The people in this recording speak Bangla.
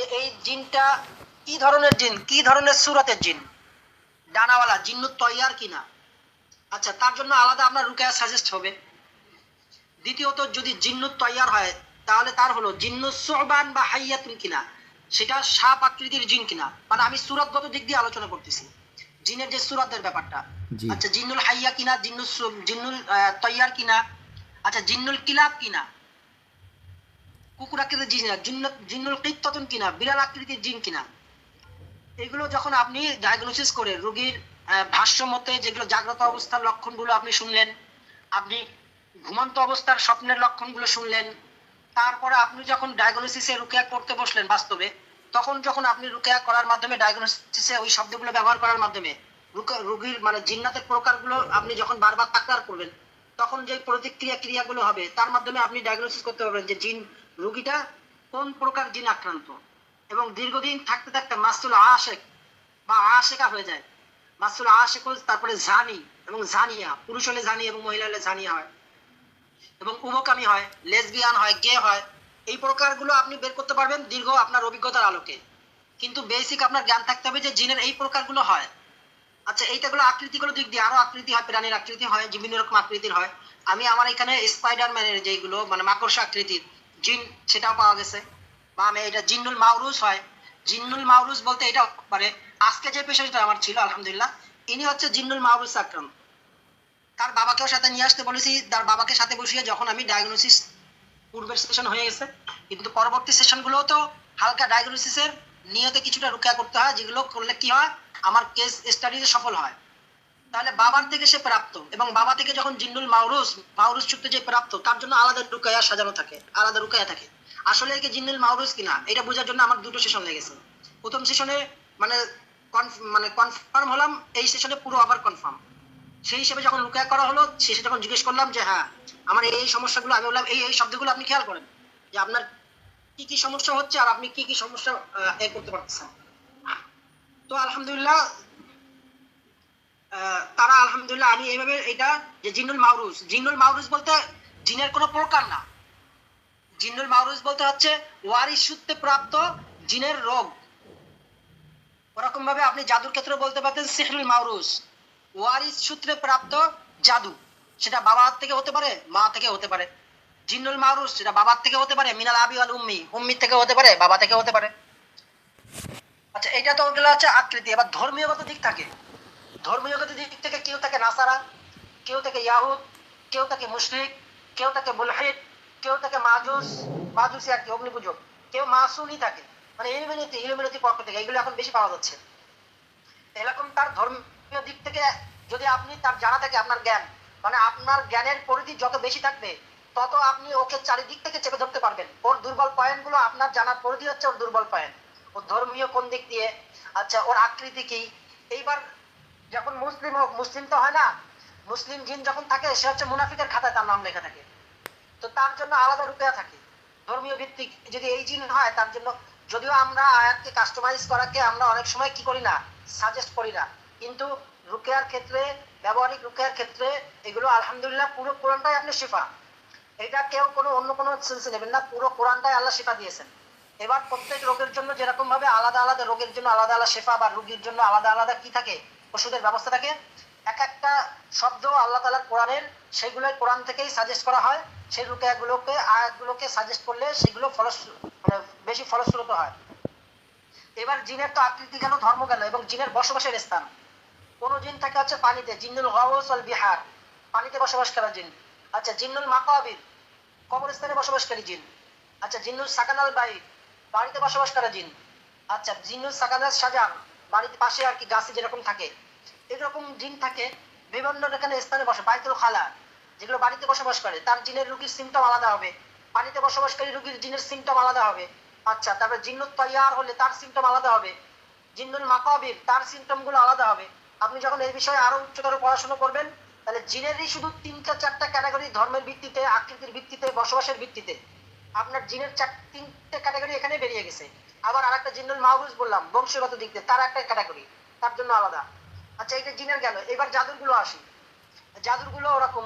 যে এই জিনটা কি ধরনের জিন কি ধরনের সুরতের জিন? ডানাওয়ালা জিন্ন তৈয়ার কিনা? আচ্ছা তার জন্য আলাদা আপনার রুকায়া সাজেস্ট হবে। দ্বিতীয়ত যদি জিন্নু তৈয়ার হয় তাহলে তার হলো জিন্নু সোহবান বা হাইয়াতুন কিনা? সেটা সাপ আকৃতির জিন কিনা? মানে আমি সুরতগত দিক দিয়ে আলোচনা করতেছি। জিনের যে সুরতের ব্যাপারটা। আচ্ছা জিন্নুল হাইয়া কিনা জিন্নুল জিন্নুল তৈয়ার কিনা? আচ্ছা জিন্নুল কিলাব কিনা? কুকুর আকৃতির জিন কিনা জিন্ন- জিন্নুল কিত্ততুন কিনা? বিড়াল আকৃতির জিন কিনা? এগুলো যখন আপনি ডায়াগনোসিস করে রোগীর ভাষ্য মতে যেগুলো জাগ্রত অবস্থার লক্ষণগুলো আপনি শুনলেন, আপনি ঘুমন্ত অবস্থার স্বপ্নের লক্ষণগুলো শুনলেন, তারপরে আপনি যখন ডায়াগনোসিসে রুকেয়া করতে বসলেন বাস্তবে, তখন যখন আপনি রুকেয়া করার মাধ্যমে ডায়াগনোসিসে ওই শব্দগুলো ব্যবহার করার মাধ্যমে রোগীর মানে জিন্নাতের প্রকারগুলো আপনি যখন বারবার তাকরার করবেন, তখন যে প্রতিক্রিয়া ক্রিয়াগুলো হবে, তার মাধ্যমে আপনি ডায়াগনোসিস করতে পারবেন যে জিন রোগীটা কোন প্রকার জিন আক্রান্ত? এবং দীর্ঘদিন থাকতে থাকতে মাসুল আশেক বা আশেকা হয়ে যায়। মাসুল আশেক তারপরে জানি এবং জানিয়া, পুরুষ হলে জানি এবং মহিলা হলে জানিয়া হয় এবং উভকামী হয়, লেসবিয়ান হয়, গে হয়। এই প্রকারগুলো আপনি বের করতে পারবেন দীর্ঘ আপনার অভিজ্ঞতার আলোকে। কিন্তু বেসিক আপনার জ্ঞান থাকতে হবে যে জিনের এই প্রকারগুলো হয়। আচ্ছা এইটাগুলো আকৃতিগুলো দিক দিয়ে আরও আকৃতি হয়, প্রাণীর আকৃতি হয়, বিভিন্ন রকম আকৃতির হয়। আমি আমার এখানে স্পাইডারম্যানের যেগুলো মানে মাকড়সা আকৃতির জিন, সেটাও পাওয়া গেছে। বা আমি এটা জিন্নুল মাউরুস হয়। জিন্নুল মাউরুস বলতে এটা মানে আজকে যে পেশেন্টটা আমার ছিল, আলহামদুলিল্লাহ, ইনি হচ্ছে জিন্নুল মাউরুস আক্রান্ত। তার বাবাকেও সাথে নিয়ে আসতে বলেছি। তার বাবাকে সাথে বসিয়ে যখন আমি ডায়াগনোসিস পূর্বের সেশন হয়ে গেছে, কিন্তু পরবর্তী সেশনগুলোও তো হালকা ডায়াগনোসিসের নিয়তে কিছুটা রুকিয়া করতে হয়, যেগুলো করলে কি হয়, আমার কেস স্টাডিতে সফল হয়। তাহলে বাবার থেকে সে প্রাপ্ত এবং বাবা থেকে যখন জিন্নুল মাউরুস মাউরুস সূত্রে যে প্রাপ্ত, তার জন্য আলাদা রুকায়া সাজানো থাকে, আলাদা রুকায়া থাকে। আসলে একে জিন্নুল মাউরুস কিনা, এটা বোঝার জন্য আমার দুটো সেশন লেগেছে। প্রথম সেশনে মানে মানে কনফার্ম হলাম, এই সেশনে পুরো আবার কনফার্ম সেই হিসেবে যখন রুকায়া করা হলো, শেষে যখন জিজ্ঞেস করলাম যে হ্যাঁ আমার এই সমস্যাগুলো, আমি বললাম, এই এই শব্দগুলো আপনি খেয়াল করেন, যে আপনার কি কি সমস্যা হচ্ছে আর আপনি কি কি সমস্যা এ করতে পারতেছেন? তো আলহামদুলিল্লাহ তারা আলহামদুলিল্লাহ, আমি এইভাবে এটা যে জিন্নুল মাউরুস জিন্নুল মাউরুস বলতে জিনের কোনো প্রকার না। জিন্নুল মাউরুস বলতে হচ্ছে ওয়ারিস সূত্রে প্রাপ্ত জিনের রোগ। ওরকম ভাবে আপনি জাদুর ক্ষেত্রে বলতে পারতেন সিহরুল মাউরুস ওয়ারিস সূত্রে প্রাপ্ত জাদু, সেটা বাবার থেকে হতে পারে, মা থেকে হতে পারে। জিন্নুল মাউরুস সেটা বাবার থেকে হতে পারে, মিনাল আবি আল উম্মি, উম্মির থেকে হতে পারে, বাবা থেকে হতে পারে। আচ্ছা এটা তো ওগুলো হচ্ছে আকৃতি, এবার ধর্মীয়গত দিক থাকে। ধর্মীয়গত দিক থেকে কেউ তাকে নাসারা, কেউ তাকে ইয়াহুদ, কেউ তাকে মুশরিক, কেউ তাকে মুলহিদ, কেউ তাকে মাজুস, মাজুসি আর কি অগ্নিপূজক কেউ মাসুনি থাকে। মানে ইলুমিনাতি ইলুমিনাতি পক্ষ থেকে এগুলো এখন বেশি পাওয়া যাচ্ছে। এরকম তার ধর্মীয় দিক থেকে যদি আপনি তার জানা থাকে আপনার জ্ঞান মানে আপনার জ্ঞানের পরিধি যত বেশি থাকবে, তত আপনি ওকে চারিদিক থেকে চেপে ধরতে পারবেন। ওর দুর্বল পয়েন্টগুলো আপনার জানার পরিধি হচ্ছে ওর দুর্বল পয়েন্ট। ওর ধর্মীয় কোন দিক দিয়ে আচ্ছা ওর আকৃতি কি? এইবার যখন মুসলিম হোক, মুসলিম তো হয় না। মুসলিম জিন যখন থাকে, সে হচ্ছে মুনাফিকের খাতায় তার নাম লেখা থাকে। তো তার জন্য আলাদা রূপে থাকে। ধর্মীয় ভিত্তিক যদি এই জিন হয়, তার জন্য যদিও আমরা আয়াতকে কাস্টমাইজ করাকে আমরা অনেক সময় কি করি না সাজেস্ট করি না। কিন্তু রুকেয়ার ক্ষেত্রে, ব্যবহারিক রুকেয়ার ক্ষেত্রে এগুলো আলহামদুলিল্লাহ পুরো কোরআনটাই আপনি শিফা। এটা কেউ কোনো অন্য কোনো সেন্স নেবেন না, পুরো কোরআনটাই আল্লাহ শিফা দিয়েছেন। এবার প্রত্যেক রোগের জন্য যেরকম ভাবে আলাদা আলাদা রোগের জন্য আলাদা আলাদা শেফা বা রোগীর জন্য আলাদা আলাদা কি থাকে ওষুধের ব্যবস্থা থাকে। এক একটা শব্দ আল্লাহ তালার কোরআনের, সেগুলো কোরআন থেকেই সাজেস্ট করা হয়। সেই রুকেয়াগুলোকে আয়াতগুলোকে সাজেস্ট করলে সেগুলো ফলস মানে বেশি ফলশ্রুত হয়। এবার জিনের তো আকৃতি গেল ধর্ম গেল এবং জিনের বসবাসের স্থান। কোন জিন থাকে হচ্ছে পানিতে, জিন্নুল ওয়াল বিহার। পানিতে বসবাস করা জিন। আচ্ছা জিন্নুল মাকাবির, কবরস্থানে বসবাসকারী জিন। আচ্ছা জিন্নুল সাকানাল বাই বাড়িতে বসবাস করা জিন। আচ্ছা জিন্নুল সাকানাল সাজান বাড়িতে পাশে আর কি গাছে যেরকম থাকে। এরকম জিন থাকে, বিভিন্ন এখানে স্থানে বসে, বাইতুল খালা, যেগুলো বাড়িতে বসবাস করে, তার জিনের রুগীর সিমটম আলাদা হবে। পানিতে বসবাসকারী রুগীর জিনের সিমটম আলাদা হবে। আচ্ছা তারপরে জিন্নুত তৈয়ার হলে তার সিমটম আলাদা হবে। জিন্নুল মাকাবির, তার সিমটমগুলো আলাদা হবে। আপনি যখন এই বিষয়ে আরও উচ্চতর পড়াশোনা করবেন, তাহলে জিনেরই শুধু তিনটা, চারটা ক্যাটাগরি ধর্মের ভিত্তিতে, আকৃতির ভিত্তিতে, বসবাসের ভিত্তিতে। আপনার জিনের চার, তিনটে ক্যাটাগরি এখানে বেরিয়ে গেছে। আবার আরেকটা জিন্নুল মাহরুজ বললাম, বংশগত দিক দিয়ে, তার একটা ক্যাটাগরি তার জন্য আলাদা। আচ্ছা এটা জিনের গেল এবার জাদুরগুলো আসি। জাদুরগুলো ওরকম